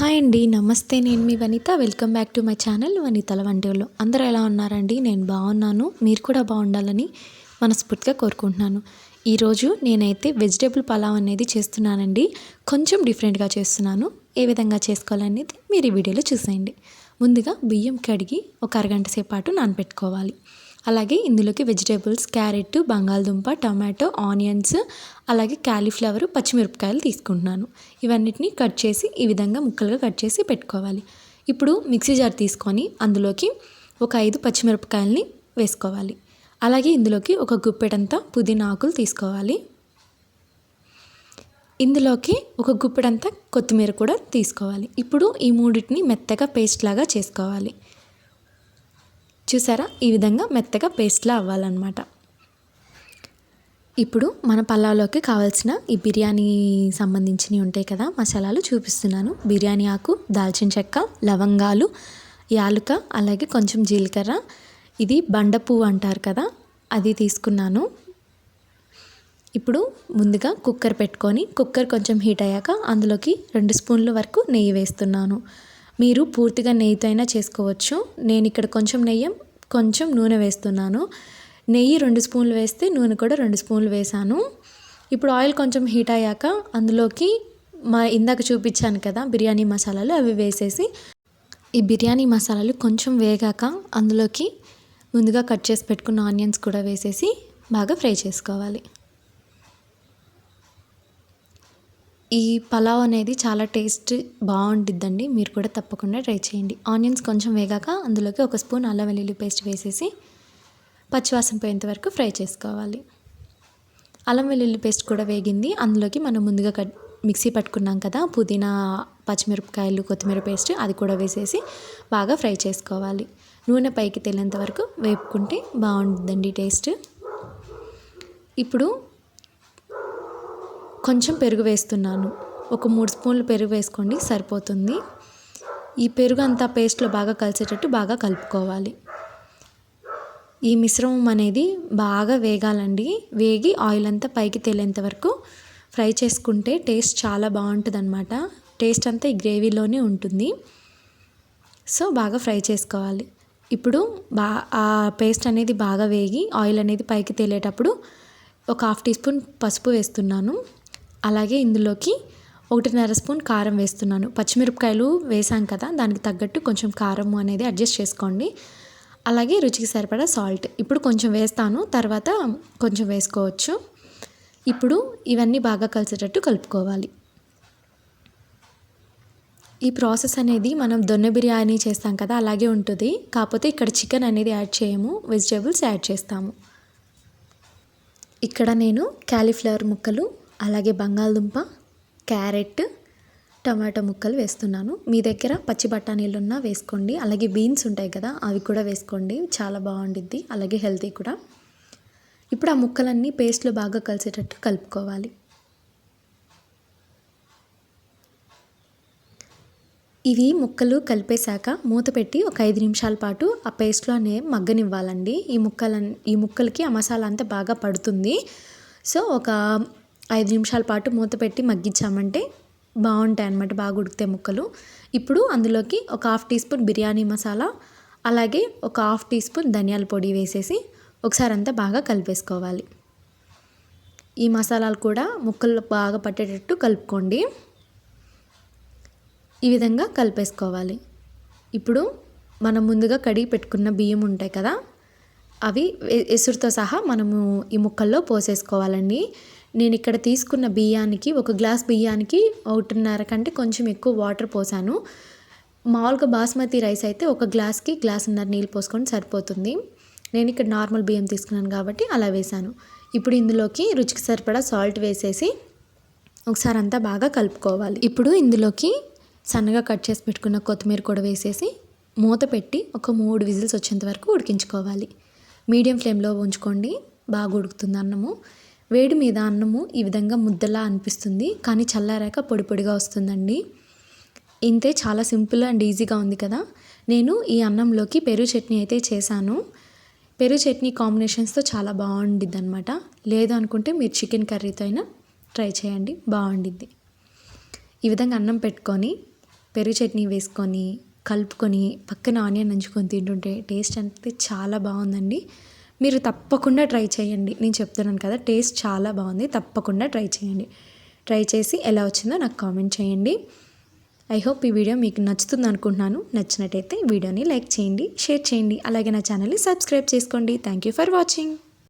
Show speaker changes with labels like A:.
A: Hi అండి నమస్తే. నేను మీ Vanitha. Welcome back to my channel వనితల వంటలు అందరూ ఎలా ఉన్నారండి? నేను బాగున్నాను. మీరు కూడా బాగుండాలని మనస్ఫూర్తిగా కోరుకుంటున్నాను. ఈరోజు నేనైతే వెజిటేబుల్ పలావ్ అనేది చేస్తున్నానండి. కొంచెం డిఫరెంట్గా చేస్తున్నాను. ఏ విధంగా చేసుకోవాలనేది మీరు ఈ వీడియోలో చూసేయండి. ముందుగా బియ్యం కడిగి ఒక అరగంట సేపు పాటు నానబెట్టుకోవాలి. అలాగే ఇందులోకి వెజిటేబుల్స్ క్యారెట్ బంగాళదుంప టమాటో ఆనియన్స్ అలాగే క్యాలీఫ్లవర్ పచ్చిమిరపకాయలు తీసుకుంటున్నాను. ఇవన్నిటిని కట్ చేసి ఈ విధంగా ముక్కలుగా కట్ చేసి పెట్టుకోవాలి. ఇప్పుడు మిక్సీ జార్ తీసుకొని అందులోకి ఒక ఐదు పచ్చిమిరపకాయలని వేసుకోవాలి. అలాగే ఇందులోకి ఒక గుప్పెడంతా పుదీనా ఆకులు తీసుకోవాలి. ఇందులోకి ఒక గుప్పెడంతా కొత్తిమీర కూడా తీసుకోవాలి. ఇప్పుడు ఈ మూడింటిని మెత్తగా పేస్ట్ లాగా చేసుకోవాలి. చూసారా? ఈ విధంగా మెత్తగా పేస్ట్లా అవ్వాలన్నమాట. ఇప్పుడు మన పల్లాలోకి కావాల్సిన ఈ బిర్యానీ సంబంధించినవి ఉంటాయి కదా మసాలాలు చూపిస్తున్నాను. బిర్యానీ ఆకు దాల్చిన చెక్క లవంగాలు యాలుక అలాగే కొంచెం జీలకర్ర. ఇది బండ పువ్వు అంటారు కదా అది తీసుకున్నాను. ఇప్పుడు ముందుగా కుక్కర్ పెట్టుకొని కుక్కర్ కొంచెం హీట్ అయ్యాక అందులోకి రెండు స్పూన్ల వరకు నెయ్యి వేస్తున్నాను. మీరు పూర్తిగా నెయ్యితో అయినా చేసుకోవచ్చు. నేను ఇక్కడ కొంచెం నెయ్యి కొంచెం నూనె వేస్తున్నాను. నెయ్యి రెండు స్పూన్లు వేస్తే నూనె కూడా రెండు స్పూన్లు వేసాను ఇప్పుడు ఆయిల్ కొంచెం హీట్ అయ్యాక అందులోకి మా ఇందాక చూపించాను కదా బిర్యానీ మసాలాలు అవి వేసేసి. ఈ బిర్యానీ మసాలాలు కొంచెం వేగాక అందులోకి ముందుగా కట్ చేసి పెట్టుకున్న ఆనియన్స్ కూడా వేసేసి బాగా ఫ్రై చేసుకోవాలి. ఈ పలావ్ అనేది చాలా టేస్ట్ బాగుంటుందండి మీరు కూడా తప్పకుండా ట్రై చేయండి. ఆనియన్స్ కొంచెం వేగాక అందులోకి ఒక స్పూన్ అల్లం వెల్లుల్లి పేస్ట్ వేసేసి పచ్చివాసన పోయేంత వరకు ఫ్రై చేసుకోవాలి. అల్లం వెల్లుల్లి పేస్ట్ కూడా వేగింది. అందులోకి మనం ముందుగా కట్ మిక్సీ పట్టుకున్నాం కదా పుదీనా పచ్చిమిరపకాయలు కొత్తిమీర పేస్ట్ అది కూడా వేసేసి బాగా ఫ్రై చేసుకోవాలి. నూనె పైకి తెలియంత వరకు వేపుకుంటే బాగుంటుందండి టేస్ట్. ఇప్పుడు కొంచెం పెరుగు వేస్తున్నాను. ఒక మూడు స్పూన్లు పెరుగు వేసుకోండి సరిపోతుంది. ఈ పెరుగు అంతా పేస్ట్లో బాగా కలిసేటట్టు బాగా కలుపుకోవాలి. ఈ మిశ్రమం అనేది బాగా వేగాలండి. వేగి ఆయిల్ అంతా పైకి తేలేంత వరకు ఫ్రై చేసుకుంటే టేస్ట్ చాలా బాగుంటుంది అనమాట టేస్ట్ అంతా ఈ గ్రేవీలోనే ఉంటుంది. సో బాగా ఫ్రై చేసుకోవాలి. ఇప్పుడు బా ఆ పేస్ట్ అనేది బాగా వేగి ఆయిల్ అనేది పైకి తేలేటప్పుడు ఒక హాఫ్ టీ స్పూన్ పసుపు వేస్తున్నాను. అలాగే ఇందులోకి ఒకటిన్నర స్పూన్ కారం వేస్తున్నాను. పచ్చిమిరపకాయలు వేసాం కదా దానికి తగ్గట్టు కొంచెం కారం అనేది అడ్జస్ట్ చేసుకోండి. అలాగే రుచికి సరిపడా సాల్ట్. ఇప్పుడు కొంచెం వేస్తాను తర్వాత కొంచెం వేసుకోవచ్చు. ఇప్పుడు ఇవన్నీ బాగా కలిసేటట్టు కలుపుకోవాలి. ఈ ప్రాసెస్ అనేది మనం దొన్నె బిర్యానీ చేస్తాం కదా అలాగే ఉంటుంది. కాకపోతే ఇక్కడ చికెన్ అనేది యాడ్ చేయము వెజిటేబుల్స్ యాడ్ చేస్తాము. ఇక్కడ నేను క్యాలీఫ్లవర్ ముక్కలు అలాగే బంగాళదుంప క్యారెట్ టమాటో ముక్కలు వేస్తున్నాను. మీ దగ్గర పచ్చి బఠానీలున్నా వేసుకోండి. అలాగే బీన్స్ ఉంటాయి కదా అవి కూడా వేసుకోండి. చాలా బాగుండిద్ది. అలాగే హెల్తీ కూడా. ఇప్పుడు ఆ ముక్కలన్నీ పేస్ట్లో బాగా కలిసేటట్టు కలుపుకోవాలి. ఇవి ముక్కలు కలిపేశాక మూత పెట్టి ఒక ఐదు నిమిషాల పాటు ఆ పేస్ట్లోనే మగ్గనివ్వాలండి. ఈ ముక్కల ఈ ముక్కలకి ఆ మసాలా అంతా బాగా పడుతుంది. సో ఒక ఐదు నిమిషాల పాటు మూత పెట్టి మగ్గించామంటే బాగుంటాయి అన్నమాట బాగా ఉడికితే ముక్కలు. ఇప్పుడు అందులోకి ఒక half teaspoon biryani masala అలాగే ఒక హాఫ్ టీ స్పూన్ ధనియాల పొడి వేసేసి ఒకసారి అంతా బాగా కలిపేసుకోవాలి. ఈ మసాలాలు కూడా ముక్కలు బాగా పట్టేటట్టు కలుపుకోండి. ఈ విధంగా కలిపేసుకోవాలి. ఇప్పుడు మనం ముందుగా కడిగి పెట్టుకున్న బియ్యం ఉంటాయి కదా అవి ఎసురుతో సహా మనము ఈ ముక్కల్లో పోసేసుకోవాలండి. నేను ఇక్కడ తీసుకున్న బియ్యానికి ఒక గ్లాస్ బియ్యానికి ఒకటిన్నర కంటే కొంచెం ఎక్కువ వాటర్ పోసాను. మామూలుగా బాస్మతి రైస్ అయితే ఒక గ్లాస్కి గ్లాసున్నర నీళ్ళు పోసుకొని సరిపోతుంది. నేను ఇక్కడ నార్మల్ బియ్యం తీసుకున్నాను కాబట్టి అలా వేసాను. ఇప్పుడు ఇందులోకి రుచికి సరిపడా సాల్ట్ వేసేసి ఒకసారి అంతా బాగా కలుపుకోవాలి. ఇప్పుడు ఇందులోకి సన్నగా కట్ చేసి పెట్టుకున్న కొత్తిమీర కూడా వేసేసి మూత పెట్టి ఒక మూడు విజిల్స్ వచ్చేంత వరకు ఉడికించుకోవాలి. మీడియం ఫ్లేమ్లో ఉంచుకోండి. బాగా ఉడుకుతుంది అన్నము. వేడి మీద అన్నము ఈ విధంగా ముద్దలా అనిపిస్తుంది కానీ చల్లారాక పొడి పొడిగా వస్తుందండి. ఇంతే చాలా సింపుల్ అండ్ ఈజీగా ఉంది కదా. నేను ఈ అన్నంలోకి పెరుగు చట్నీ అయితే చేశాను. పెరుగు చట్నీ కాంబినేషన్స్తో చాలా బాగుండిద్ది అనమాట లేదు అనుకుంటే మీరు చికెన్ కర్రీతో అయినా ట్రై చేయండి బాగుండిద్ది. ఈ విధంగా అన్నం పెట్టుకొని పెరుగు చట్నీ వేసుకొని కలుపుకొని పక్కన ఆనియన్ నంచుకొని తింటుంటే టేస్ట్ అంటే చాలా బాగుందండి. మీరు తప్పకుండా ట్రై చేయండి. నేను చెప్తున్నాను కదా టేస్ట్ చాలా బాగుంది. తప్పకుండా ట్రై చేయండి. ట్రై చేసి ఎలా వచ్చిందో నాకు కామెంట్ చేయండి. ఐ హోప్ ఈ వీడియో మీకు నచ్చుతుంది అనుకుంటున్నాను. నచ్చినట్టయితే వీడియోని లైక్ చేయండి షేర్ చేయండి. అలాగే నా ఛానల్ని సబ్స్క్రైబ్ చేసుకోండి. Thank you for watching.